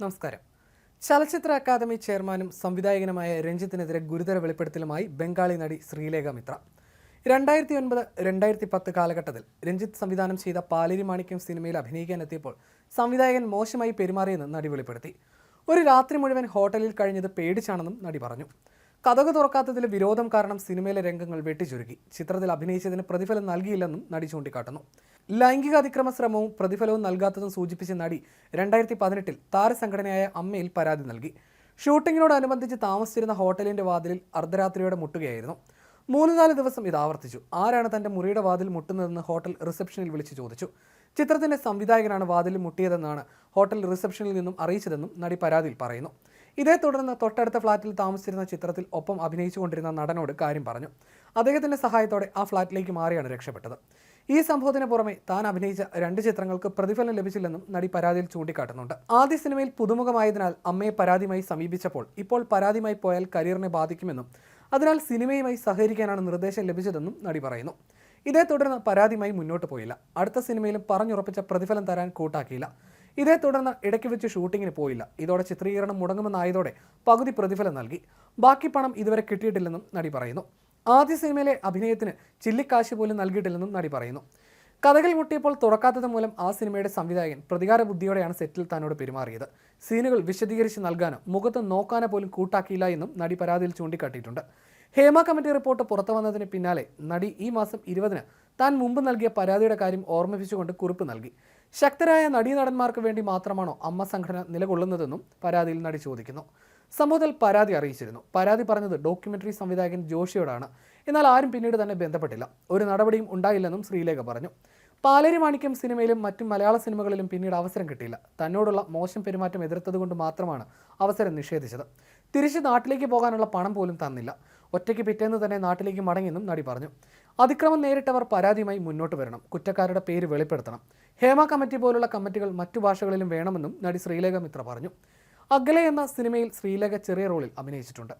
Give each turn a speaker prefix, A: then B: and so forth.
A: നമസ്കാരം. ചലച്ചിത്ര അക്കാദമി ചെയർമാനും സംവിധായകനുമായ രഞ്ജിത്തിനെതിരെ ഗുരുതര വെളിപ്പെടുത്തലുമായി ബംഗാളി നടി ശ്രീലേഖ മിത്ര. രണ്ടായിരത്തി ഒൻപത് രണ്ടായിരത്തി പത്ത് കാലഘട്ടത്തിൽ രഞ്ജിത്ത് സംവിധാനം ചെയ്ത പാലേരി മാണിക്യം സിനിമയിൽ അഭിനയിക്കാനെത്തിയപ്പോൾ സംവിധായകൻ മോശമായി പെരുമാറിയെന്ന് നടി വെളിപ്പെടുത്തി. ഒരു രാത്രി മുഴുവൻ ഹോട്ടലിൽ കഴിഞ്ഞത് പേടിച്ചാണെന്നും നടി പറഞ്ഞു. കഥക് തുറക്കാത്തതിലെ വിരോധം കാരണം സിനിമയിലെ രംഗങ്ങൾ വെട്ടിച്ചുരുക്കി. ചിത്രത്തിൽ അഭിനയിച്ചതിന് പ്രതിഫലം നൽകിയില്ലെന്നും നടി ചൂണ്ടിക്കാട്ടുന്നു. ലൈംഗിക അതിക്രമ ശ്രമവും പ്രതിഫലവും നൽകാത്തതും സൂചിപ്പിച്ച നടി രണ്ടായിരത്തി പതിനെട്ടിൽ താരസംഘടനയായ അമ്മയിൽ പരാതി നൽകി. ഷൂട്ടിങ്ങിനോടനുബന്ധിച്ച് താമസിച്ചിരുന്ന ഹോട്ടലിന്റെ വാതിലിൽ അർദ്ധരാത്രിയോടെ മുട്ടുകയായിരുന്നു. മൂന്ന് നാല് ദിവസം ഇത് ആവർത്തിച്ചു. ആരാണ് തന്റെ മുറിയുടെ വാതിൽ മുട്ടുന്നതെന്ന് ഹോട്ടൽ റിസപ്ഷനിൽ വിളിച്ചു ചോദിച്ചു. ചിത്രത്തിന്റെ സംവിധായകനാണ് വാതിൽ മുട്ടിയതെന്നാണ് ഹോട്ടൽ റിസപ്ഷനിൽ നിന്നും അറിയിച്ചതെന്നും നടി പരാതിയിൽ പറയുന്നു. ഇതേ തുടർന്ന് തൊട്ടടുത്ത ഫ്ളാറ്റിൽ താമസിച്ചിരുന്ന ചിത്രത്തിൽ ഒപ്പം അഭിനയിച്ചുകൊണ്ടിരുന്ന നടനോട് കാര്യം പറഞ്ഞു. അദ്ദേഹത്തിന്റെ സഹായത്തോടെ ആ ഫ്ളാറ്റിലേക്ക് മാറിയാണ് രക്ഷപ്പെട്ടത്. ഈ സംഭവത്തിന് പുറമെ താൻ അഭിനയിച്ച രണ്ട് ചിത്രങ്ങൾക്ക് പ്രതിഫലം ലഭിച്ചില്ലെന്നും നടി പരാതിയിൽ ചൂണ്ടിക്കാട്ടുന്നുണ്ട്. ആദ്യ സിനിമയിൽ പുതുമുഖമായതിനാൽ അമ്മയെ പരാതിയുമായി സമീപിച്ചപ്പോൾ ഇപ്പോൾ പരാതിയുമായി പോയാൽ കരിയറിനെ ബാധിക്കുമെന്നും അതിനാൽ സിനിമയുമായി സഹകരിക്കാനാണ് നിർദ്ദേശം ലഭിച്ചതെന്നും നടി പറയുന്നു. ഇതേ തുടർന്ന് പരാതിയുമായി മുന്നോട്ട് പോയില്ല. അടുത്ത സിനിമയിലും പറഞ്ഞുറപ്പിച്ച പ്രതിഫലം തരാൻ കൂട്ടാക്കിയില്ല. ഇതേ തുടർന്ന് ഇടയ്ക്ക് വെച്ച് ഷൂട്ടിങ്ങിന് പോയില്ല. ഇതോടെ ചിത്രീകരണം മുടങ്ങുമെന്നായതോടെ പകുതി പ്രതിഫലം നൽകി. ബാക്കി പണം ഇതുവരെ കിട്ടിയിട്ടില്ലെന്നും നടി പറയുന്നു. ആദ്യ സിനിമയിലെ അഭിനയത്തിന് ചില്ലിക്കാശ് പോലും നൽകിയിട്ടില്ലെന്നും നടി പറയുന്നു. കഥകൾ മുട്ടിയപ്പോൾ തുറക്കാത്തത് മൂലം ആ സിനിമയുടെ സംവിധായകൻ പ്രതികാര ബുദ്ധിയോടെയാണ് സെറ്റിൽ തന്നോട് പെരുമാറിയത്. സീനുകൾ വിശദീകരിച്ച് നൽകാനോ മുഖത്ത് നോക്കാനോ പോലും കൂട്ടാക്കിയില്ല എന്നും നടി പരാതിയിൽ ചൂണ്ടിക്കാട്ടിയിട്ടുണ്ട്. ഹേമ കമ്മിറ്റി റിപ്പോർട്ട് പുറത്തു വന്നതിന് പിന്നാലെ നടി ഈ മാസം ഇരുപതിന് താൻ മുമ്പ് നൽകിയ പരാതിയുടെ കാര്യം ഓർമ്മിപ്പിച്ചുകൊണ്ട് കുറിപ്പ് നൽകി. ശക്തരായ നടീനടന്മാർക്ക് വേണ്ടി മാത്രമാണോ അമ്മ സംഘടന നിലകൊള്ളുന്നതെന്നും പരാതിയിൽ നടി ചോദിക്കുന്നു. സംഭവത്തിൽ പരാതി അറിയിച്ചിരുന്നു. പരാതി പറഞ്ഞത് ഡോക്യുമെന്ററി സംവിധായകൻ ജോഷിയോടാണ്. എന്നാൽ ആരും പിന്നീട് തന്നെ ബന്ധപ്പെട്ടില്ല. ഒരു നടപടിയും ഉണ്ടായില്ലെന്നും ശ്രീലേഖ പറഞ്ഞു. പാലേരി മാണിക്യം സിനിമയിലും മറ്റും മലയാള സിനിമകളിലും പിന്നീട് അവസരം കിട്ടിയില്ല. തന്നോടുള്ള മോശം പെരുമാറ്റം എതിർത്തതുകൊണ്ട് മാത്രമാണ് അവസരം നിഷേധിച്ചത്. തിരിച്ച് നാട്ടിലേക്ക് പോകാനുള്ള പണം പോലും തന്നില്ല. ഒറ്റയ്ക്ക് പിറ്റേന്ന് തന്നെ നാട്ടിലേക്ക് മടങ്ങിയെന്നും നടി പറഞ്ഞു. അതിക്രമം നേരിട്ടവർ പരാതിയുമായി മുന്നോട്ട് വരണം. കുറ്റക്കാരുടെ പേര് വെളിപ്പെടുത്തണം. ഹേമ കമ്മിറ്റി പോലുള്ള കമ്മിറ്റികൾ മറ്റു ഭാഷകളിലും വേണമെന്നും നടി ശ്രീലേഖ മിത്ര പറഞ്ഞു. അഗലെ എന്ന സിനിമയിൽ ശ്രീലേഖ ചെറിയ റോളിൽ അഭിനയിച്ചിട്ടുണ്ട്.